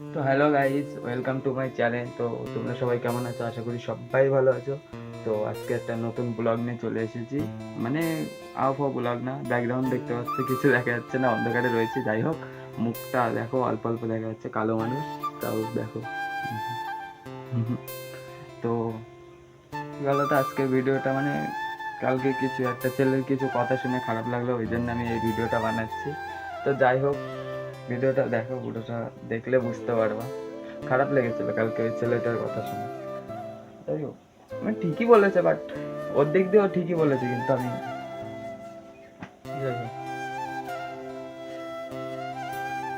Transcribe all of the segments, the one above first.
তো hello guys welcome to my channel তো তোমরা সবাই কেমন আছো? আশা করি সবাই ভালো আছো। তো আজকে একটা নতুন ব্লগ নিয়ে চলে এসেছি। মানে ফাও ব্লগ না ব্যাকগ্রাউন্ড দেখতে পাচ্ছ, কিছু দেখা যাচ্ছে না, অন্ধকারে রয়েছে। যাই হোক, মুখটা দেখো, অল্প অল্প দেখা যাচ্ছে, কালো মানুষ, তাও দেখো। তো গেল তো আজকে ভিডিওটা মানে কালকে কিছু একটা ছেলের কিছু কথা শুনে খারাপ লাগল, ওই জন্য আমি এই ভিডিওটা বানাচ্ছি। তো যাই হোক, ভিডিওটা দেখো ভিডিওটা দেখলে বুঝতে পারবা। খারাপ লেগেছিল কালকে ওই ছেলেটার কথা শুনে। যাই হোক মানে ঠিকই বলেছে বাট ওর দিক দিয়েও ঠিকই বলেছে, কিন্তু আমি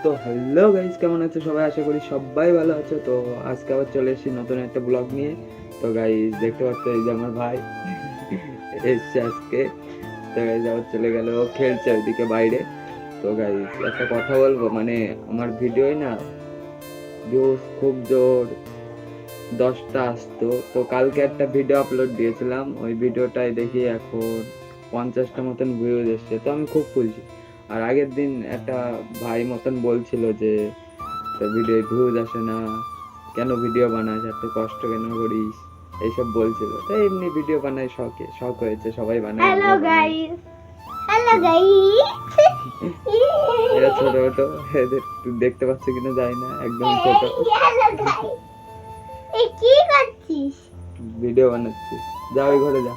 তো হ্যালো গাইজ কেমন আছো? সবাই আশা করি সবাই ভালো আছো। তো আজকে আবার চলে এসেছি নতুন একটা ব্লগ নিয়ে। তো গাইজ দেখতে পাচ্ছ এই যে আমার ভাই এসছে আজকে। তো গাইজ আবার চলে গেল খেলছে ওইদিকে বাইরে। তো গাইজ একটা কথা বলব মানে আমার ভিডিওই না ভিউজ খুব জোর দশটা আসতো। তো কালকে একটা ভিডিও আপলোড দিয়েছিলাম ওই ভিডিওটাই দেখি এখন পঞ্চাশটা মতন ভিউজ এসছে তো আমি খুব খুশি। আর আগের দিন একটা ভাই মতন বলছিল যে ভিডিও ভিউজ আসে না কেন ভিডিও বানাস এত কষ্ট কেন করিস? এইসব বলছিল। তো এমনি ভিডিও বানাই শখে শখ হয়েছে সবাই বানায় হ্যালো। গাইস হ্যালো গাইস এরা ছোট ছোট এদের দেখতে পাচ্ছ কিনা যায় না একদম ছোট। এই কি করছিস? ভিডিও বানাচ্ছি। যা ওই ঘরে যা।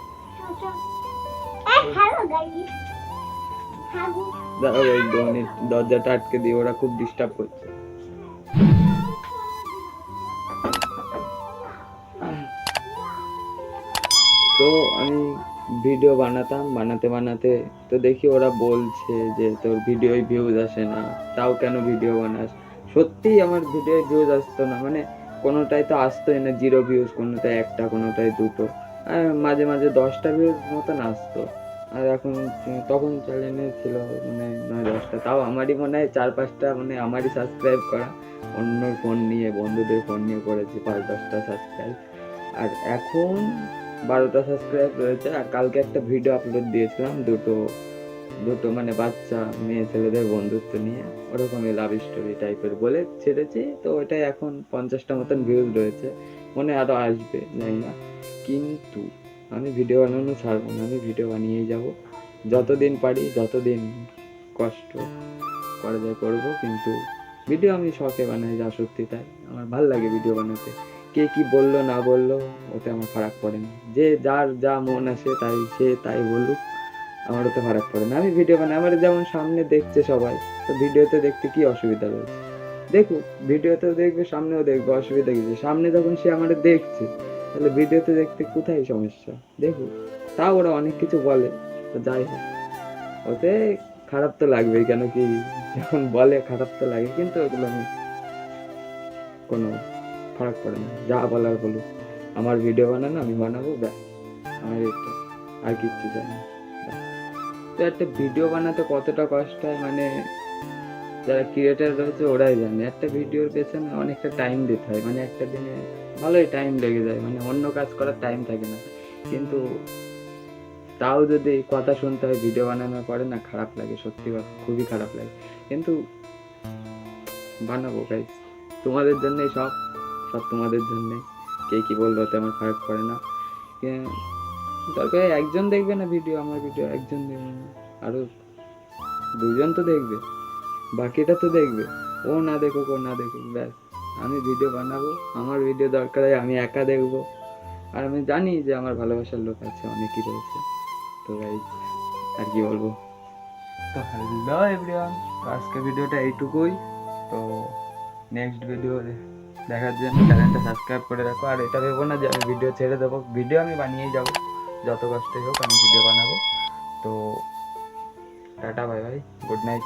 দাঁড়াও ওই দোকানে দরজাটা আটকে দিয়ে ওরা খুব ডিস্টার্ব করছে। তো আমি ভিডিও বানাতাম, বানাতে বানাতে তো দেখি ওরা বলছে যে তোর ভিডিওয় ভিউজ আসে না, তাও কেন ভিডিও বানাস? সত্যিই আমার ভিডিওয় ভিউজ আসতো না মানে কোনোটাই তো আসতোই না জিরো ভিউজ কোনোটাই একটা, কোনোটাই দুটো। আর মাঝে মাঝে দশটা ভিউজ মতন আসতো। আর এখন তখন চ্যানেলে ছিল মানে নয়, দশটা। তাও আমারই মনে হয় চার, পাঁচটা মানে আমারই সাবস্ক্রাইব করা। অন্য ফোন নিয়ে, বন্ধুদের ফোন নিয়ে করেছি পাঁচ, দশটা সাবস্ক্রাইব আর এখন বারোটা সাবস্ক্রাইব রয়েছে, আর কালকে একটা ভিডিও আপলোড দিয়েছিলাম দুটো দুটো মানে বাচ্চা, মেয়ে ছেলেদের বন্ধুত্ব নিয়ে ওরকমই লাভ স্টোরি টাইপের বলে ছেড়েছি। তো ওটাই এখন পঞ্চাশটা মতন ভিউজ রয়েছে, মনে আরও আসবে, জানি না। কিন্তু আমি ভিডিও বানানো ছাড়বো না, আমি ভিডিও বানিয়েই যাব। যতদিন পারি, যতদিন কষ্ট করা যায় করব, কিন্তু ভিডিও আমি শখে বানাই যা সত্যি তাই। আমার ভালো লাগে ভিডিও বানাতে। কে কি বলল, না বলল, ওতে আমার ফারাক পড়ে না। যে যার যা মন আসে তাই, সে তাই বলুক, আমার ওতে ফারাক পড়ে না। আমি ভিডিও বানাই, আমার যেমন সামনে দেখছে সবাই, তো ভিডিওতে দেখতে কি অসুবিধা রয়েছে? দেখুক, ভিডিওতেও দেখবে, সামনেও দেখবে, অসুবিধা কিছু সামনে যখন সে আমার দেখছে, তাহলে ভিডিওতে দেখতে কোথায় সমস্যা? দেখুক তাও ওরা অনেক কিছু বলে, তো যাই হোক। ওতে খারাপ তো লাগবেই, কেন কি? যখন বলে, খারাপ তো লাগে, কিন্তু ওগুলো আমি কোনো ফারাক পড়ে না। যা বলার বলুক। আমার ভিডিও বানানো, আমি বানাবো, ব্যাস। আমার এটা আর কিচ্ছু চাই না। তো একটা ভিডিও বানাতে কতটা কষ্ট হয় মানে যারা ক্রিয়েটার রয়েছে, ওরাই জানে। একটা ভিডিওর পেছনে অনেকটা টাইম দিতে হয়। মানে একটা দিনে ভালোই টাইম লেগে যায়। মানে অন্য কাজ করার টাইম থাকে না। কিন্তু তাও যদি কথা শুনতে হয় ভিডিও বানানোর পরে না খারাপ লাগে, সত্যি খুবই খারাপ লাগে। কিন্তু বানাবো গাইস তোমাদের জন্যই সব সব তোমাদের জন্যে। কে কি বলল ওতে আমার ফারাক পড়ে না। দরকার একজন দেখবে না ভিডিও আমার ভিডিও একজন দেখবে না। আরও দুজন তো দেখবে, বাকিটা তো দেখবে। ও না দেখুক, ও না দেখুক, ব্যাস। আমি ভিডিও বানাবো, আমার ভিডিও দরকার হয়, আমি একা দেখব। আর আমি জানি যে আমার ভালোবাসার লোক আছে, অনেকই রয়েছে। তো গাই আর কি বলব? তো হ্যালো এভরিওয়ান আজকে ভিডিওটা এইটুকুই। তো নেক্সট ভিডিও দেখার জন্য চ্যানেলটা সাবস্ক্রাইব করে রাখো। আর এটা ভেবো না যে আমি ভিডিও ছেড়ে দেবো। ভিডিও আমি বানিয়েই যাব। যত কষ্টই হোক আমি ভিডিও বানাবো। তো tata bye bye good night